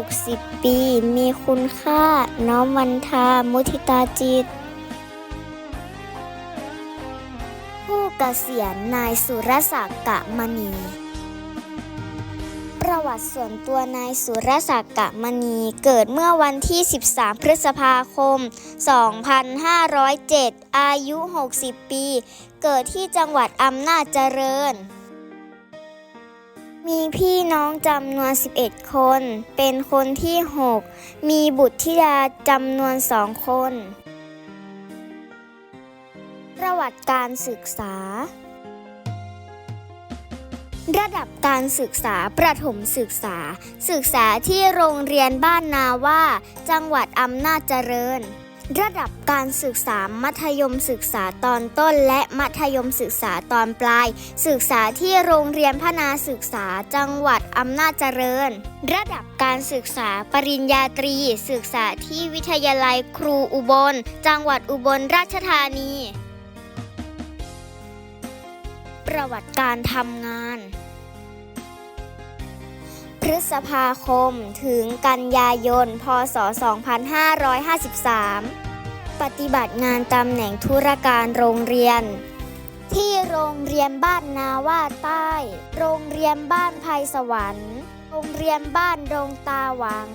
60 ปี มีคุณค่า น้อมวันทา มุทิตาจิต ผู้เกษียณนายสุรศักดิ์กะมณี ประวัติส่วนตัวนายสุรศักดิ์กะมณีเกิดเมื่อวันที่ 13 พฤษภาคม 2507 อายุ 60 ปี เกิดที่จังหวัดอำนาจเจริญ มีพี่น้องจำนวน 11 คน เป็นคนที่ 6 มีบุตรธิดาจำนวนสองคน ประวัติการศึกษา ระดับการศึกษาประถมศึกษา ศึกษาที่โรงเรียนบ้านนาว่า จังหวัดอำนาจเจริญ ระดับการศึกษามัธยมศึกษาตอนต้น และมัธยมศึกษาตอนปลาย ศึกษาที่โรงเรียนพนาศึกษาจังหวัดอำนาจเจริญ ระดับการศึกษาปริญญาตรี ศึกษาที่วิทยาลัยครูอุบล จังหวัดอุบลราชธานี ประวัติการทำงานพฤษภาคมถึงกันยายน พศ 2553 ปฏิบัติงานตำแหน่งธุรการโรงเรียน ที่โรงเรียนบ้านนาว่าใต้ โรงเรียนบ้านภัยสวรรค์ โรงเรียนบ้านดงตาหวัง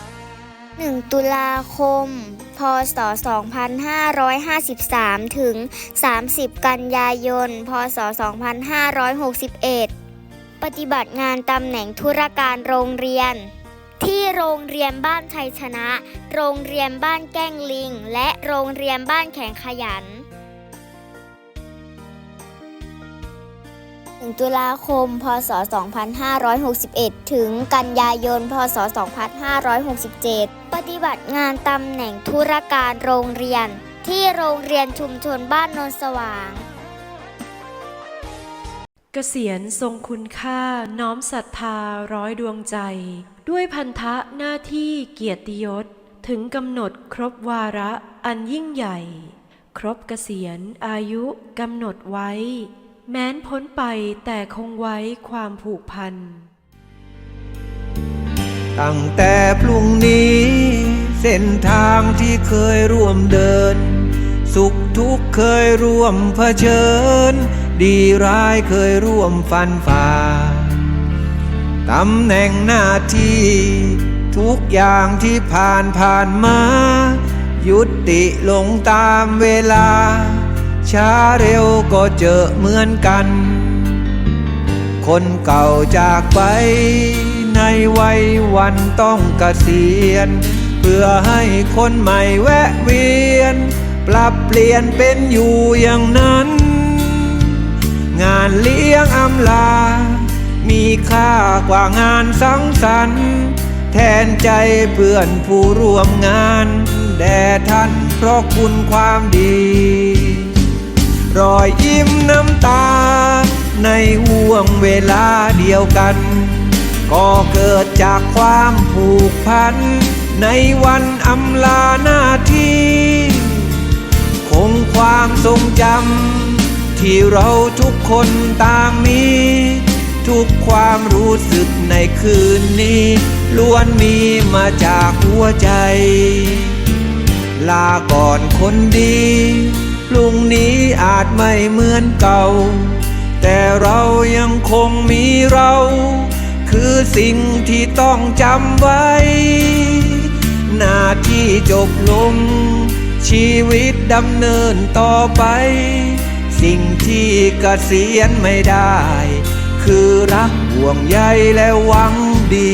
1 ตุลาคม พศ 2553 ถึง 30 กันยายน พศ 2561 ปฏิบัติงานตำแหน่งธุรการโรงเรียน ที่โรงเรียนบ้านชัยชนะ โรงเรียนบ้านแก้งลิง และโรงเรียนบ้านแข่งขยัน1ตุลาคม พศ 2561 ถึงกันยายน พศ 2567 ปฏิบัติงานตำแหน่งธุรการโรงเรียน ที่โรงเรียนชุมชนบ้านนนสว่าง เกษียณทรงคุณค่าน้อมศรัทธาร้อยดวงใจ ด้วยพันธะหน้าที่เกียรติยศถึงกำหนดครบวาระอันยิ่งใหญ่ ครบเกษียณอายุกำหนดไว้ แม้นพ้นไปแต่คงไว้ความผูกพัน ตั้งแต่พรุ่งนี้ เส้นทางที่เคยร่วมเดิน สุขทุกข์เคยร่วมเผชิญ ดีร้ายเคยร่วมฟันฝ่าตำแหน่งหน้าที่ ทุกอย่างที่ผ่านผ่านมา ยุติลงตามเวลา ช้าเร็วก็เจอเหมือนกัน คนเก่าจากไป ในวัยวันต้องเกษียณ เพื่อให้คนใหม่แวะเวียน ปรับเปลี่ยนเป็นอยู่อย่างนั้น งานเลี้ยงอำลา มีค่ากว่างานสังสรรค์แทนใจเพื่อนผู้ร่วมงานแด่ท่านเพราะคุณความดี รอยยิ้มน้ำตา ในห่วงเวลาเดียวกัน ก็เกิดจากความผูกพัน ในวันอำลาหน้าที่ คงความทรงจำ ที่เราทุกคนต่างมี ทุกความรู้สึกในคืนนี้ ล้วนมีมาจากหัวใจ ลาก่อนคนดีพรุ่งนี้อาจไม่เหมือนเก่า แต่เรายังคงมีเรา คือสิ่งที่ต้องจำไว้ หน้าที่จบลง ชีวิตดำเนินต่อไป สิ่งที่เกษียณไม่ได้ คือรักห่วงใยและหวังดี